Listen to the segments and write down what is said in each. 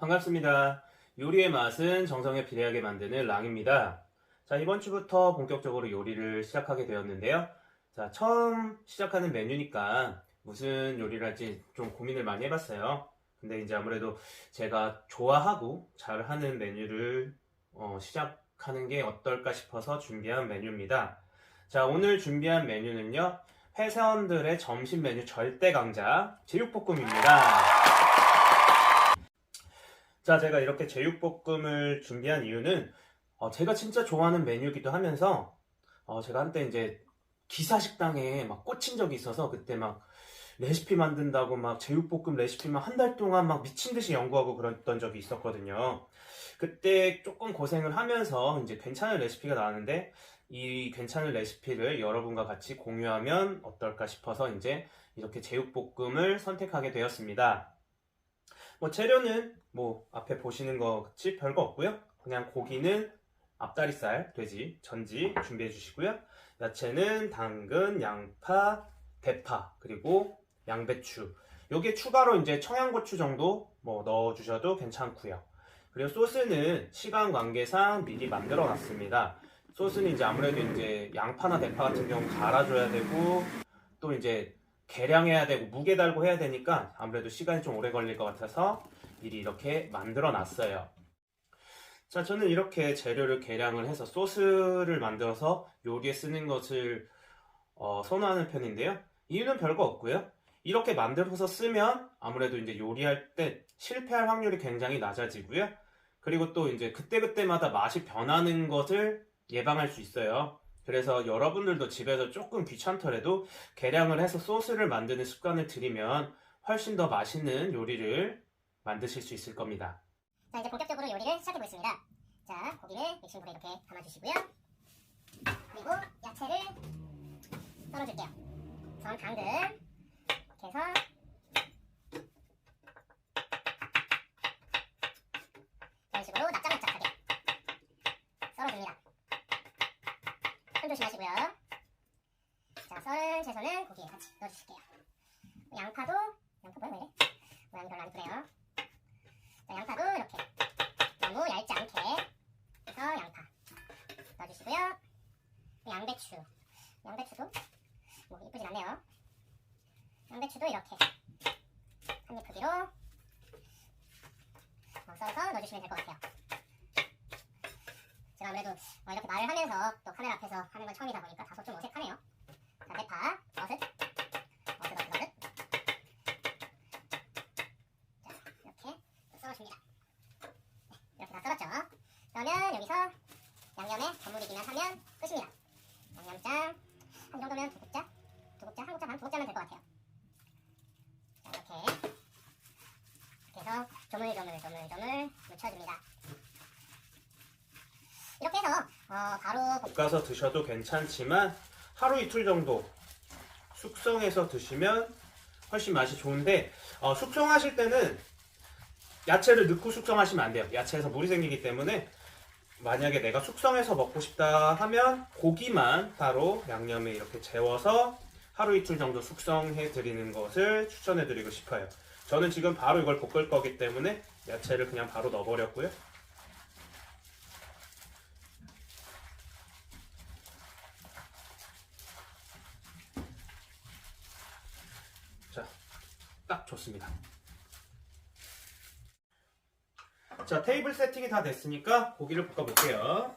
반갑습니다. 요리의 맛은 정성에 비례하게 만드는 랑입니다. 자, 이번 주부터 본격적으로 요리를 시작하게 되었는데요. 자, 처음 시작하는 메뉴니까 무슨 요리를 할지 좀 고민을 많이 해봤어요. 근데 이제 아무래도 제가 좋아하고 잘하는 메뉴를 어, 시작하는 게 어떨까 싶어서 준비한 메뉴입니다. 자, 오늘 준비한 메뉴는요. 회사원들의 점심 메뉴 절대 강자 제육볶음입니다. 자, 제가 이렇게 제육볶음을 준비한 이유는 어, 제가 진짜 좋아하는 메뉴기도 하면서 어, 제가 한때 이제 기사식당에 막 꽂힌 적이 있어서 그때 막 레시피 만든다고 막 제육볶음 레시피만 한 달 동안 막 미친 듯이 연구하고 그랬던 적이 있었거든요. 그때 조금 고생을 하면서 이제 괜찮은 레시피가 나왔는데 이 괜찮은 레시피를 여러분과 같이 공유하면 어떨까 싶어서 이제 이렇게 제육볶음을 선택하게 되었습니다. 뭐 재료는 뭐 앞에 보시는 것 같이 별거 없고요. 그냥 고기는 앞다리살, 돼지, 전지 준비해 주시고요. 야채는 당근, 양파, 대파, 그리고 양배추. 요게 추가로 이제 청양고추 정도 뭐 넣어 주셔도 괜찮고요. 그리고 소스는 시간 관계상 미리 만들어 놨습니다. 소스는 이제 아무래도 이제 양파나 대파 같은 경우 갈아줘야 되고 또 이제 계량해야 되고 무게 달고 해야 되니까 아무래도 시간이 좀 오래 걸릴 것 같아서 미리 이렇게 만들어 놨어요. 자, 저는 이렇게 재료를 계량을 해서 소스를 만들어서 요리에 쓰는 것을 어, 선호하는 편인데요. 이유는 별거 없고요. 이렇게 만들어서 쓰면 아무래도 이제 요리할 때 실패할 확률이 굉장히 낮아지고요. 그리고 또 이제 그때그때마다 맛이 변하는 것을 예방할 수 있어요. 그래서 여러분들도 집에서 조금 귀찮더라도 계량을 해서 소스를 만드는 습관을 들이면 훨씬 더 맛있는 요리를 만드실 수 있을 겁니다. 자 이제 본격적으로 요리를 시작해 보겠습니다. 자 고기를 믹싱볼에 이렇게 담아주시고요. 그리고 야채를 썰어줄게요. 전 당근 이렇게 해서 이런 식으로 납작납작하게 썰어줍니다. 손 조심하시고요. 자 썰은 채소는 고기에 같이 넣어주실게요. 양파도 양파 뭐야 왜 이래? 모양이 별로 안 이쁘네요. 자, 양파도 이렇게 너무 얇지 않게 해서 양파 넣어주시고요. 양배추, 양배추도 뭐 이쁘진 않네요. 양배추도 이렇게 한입 크기로 어, 썰어서 넣어주시면 될 것 같아요. 제가 아무래도 어, 이렇게 말을 하면서 또 카메라 앞에서 하는 건 처음이다 보니까 다소 좀 어색하네요. 자, 대파, 버섯, 버섯, 버섯, 버섯. 자, 이렇게 썰어줍니다. 네, 이렇게 다 썰었죠. 그러면 여기서 양념에 버무리기만 하면 끝입니다. 양념장 한 정도면 두 국자, 두 국자, 한 국자 반, 두 국자면 될 것 같아요. 자, 이렇게 이렇게 해서 조물조물 조물조물 묻혀줍니다. 이렇게 해서 어, 바로 볶- 볶아서 드셔도 괜찮지만 하루 이틀 정도 숙성해서 드시면 훨씬 맛이 좋은데 어, 숙성하실 때는 야채를 넣고 숙성하시면 안 돼요. 야채에서 물이 생기기 때문에 만약에 내가 숙성해서 먹고 싶다 하면 고기만 따로 양념에 이렇게 재워서 하루 이틀 정도 숙성해 드리는 것을 추천해 드리고 싶어요. 저는 지금 바로 이걸 볶을 거기 때문에 야채를 그냥 바로 넣어버렸고요. 자, 딱 좋습니다. 자, 테이블 세팅이 다 됐으니까 고기를 볶아볼게요.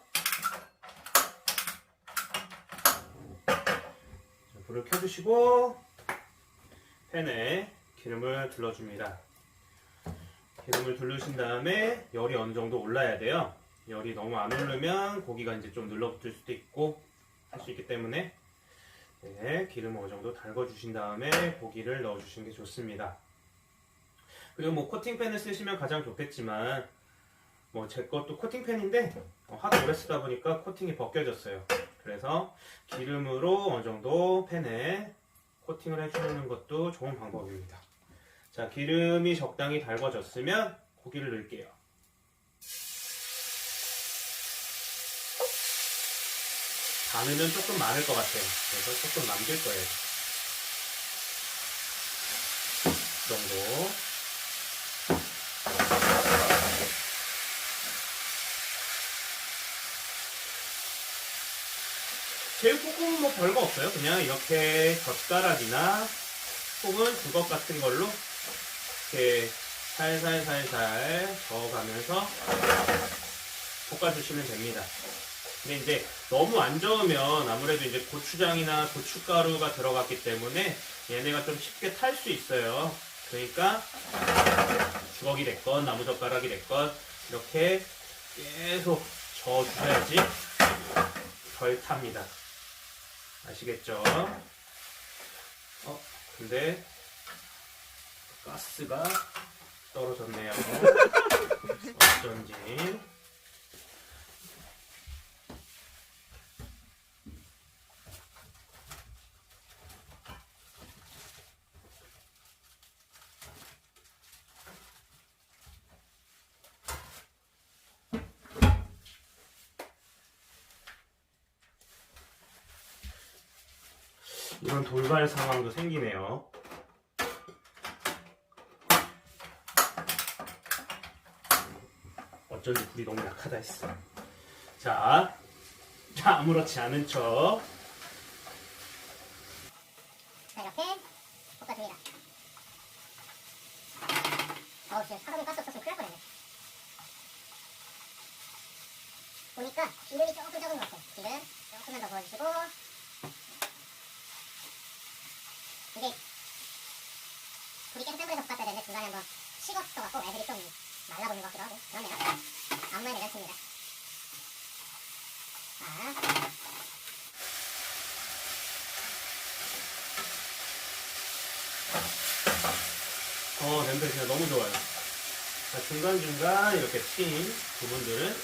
자, 불을 켜주시고 팬에 기름을 둘러줍니다. 기름을 두르신 다음에 열이 어느 정도 올라야 돼요. 열이 너무 안 오르면 고기가 이제 좀 눌러붙을 수도 있고 할 수 있기 때문에 네, 기름 어느 정도 달궈주신 다음에 고기를 넣어주시는 게 좋습니다. 그리고 뭐 코팅팬을 쓰시면 가장 좋겠지만 뭐 제 것도 코팅팬인데 어, 하도 오래 쓰다 보니까 코팅이 벗겨졌어요. 그래서 기름으로 어느 정도 팬에 코팅을 해주는 것도 좋은 방법입니다. 자, 기름이 적당히 달궈졌으면 고기를 넣을게요. 반으면 조금 많을 것 같아요. 그래서 조금 남길 거예요. 이 정도. 제육볶음은 뭐 별거 없어요. 그냥 이렇게 젓가락이나 혹은 주걱 같은 걸로 이렇게 살살살살 저어가면서 볶아주시면 됩니다. 근데 이제 너무 안 저으면 아무래도 이제 고추장이나 고춧가루가 들어갔기 때문에 얘네가 좀 쉽게 탈 수 있어요. 그러니까 주걱이 됐건 나무젓가락이 됐건 이렇게 계속 저어주셔야지 덜 탑니다. 아시겠죠? 어, 근데 가스가 떨어졌네요. 어쩐지. 이런 돌발 상황도 생기네요. 어쩐지 불이 너무 약하다 했어. 자, 자 아무렇지 않은 척. 자, 이렇게 볶아줍니다. 어우, 지금 사람이 가스 없었으면 큰일 날 뻔했네. 보니까 기름이 조금 적은 것 같아요. 기름 조금만 더 부어주시고 이게 불이 계속 센 불에서 볶았어야 되는데 중간에 한번 식었어갖고 애들이 좀 말라 보이는 것 같기도 하고 그러네요. 아무 말이 괜찮습니다. 자, 어, 냄새 진짜 너무 좋아요. 자, 중간중간 이렇게 튄 부분들은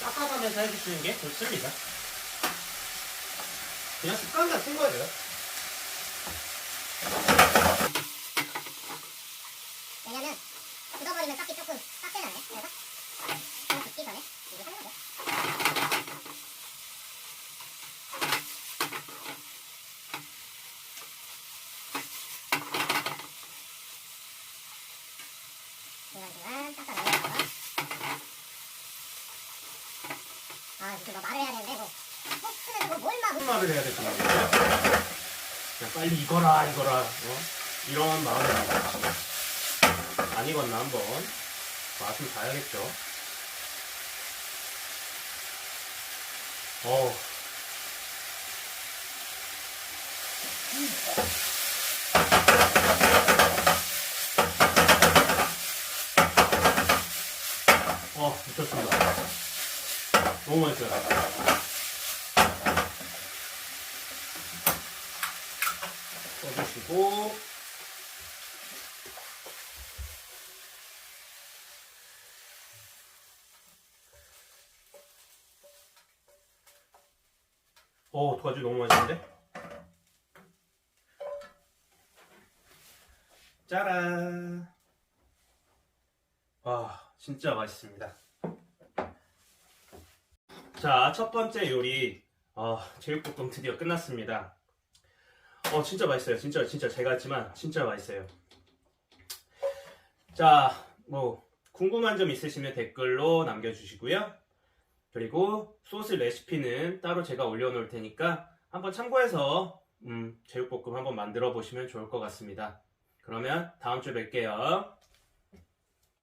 깎아가면서 해주시는 게 좋습니다. 그냥 습관 같은 거예요. 왜냐면 굳어버리면 깎기 조금 빡세잖아요. 그래서 그냥 굽기 전에 이거 하는 거죠. 중간중간 깎아내면서 아 무슨 뭐 말을 해야 되는데 뭐 포크는 뭐뭘 막 무슨 말을 해야 모르겠어요. 그냥 빨리 익어라, 익어라. 어? 이런 마음입니다. 안 익었나 한번 맛을 봐야겠죠. 어우. 어, 미쳤습니다. 너무 맛있어요. 써주시고 어, 어떡하지? 너무 맛있는데? 짜란! 와, 진짜 맛있습니다. 자, 첫 번째 요리, 어, 제육볶음 드디어 끝났습니다. 어, 진짜 맛있어요. 진짜, 진짜 제가 했지만, 진짜 맛있어요. 자, 뭐, 궁금한 점 있으시면 댓글로 남겨주시고요. 그리고 소스 레시피는 따로 제가 올려놓을 테니까 한번 참고해서, 음, 제육볶음 한번 만들어 보시면 좋을 것 같습니다. 그러면 다음 주에 뵐게요.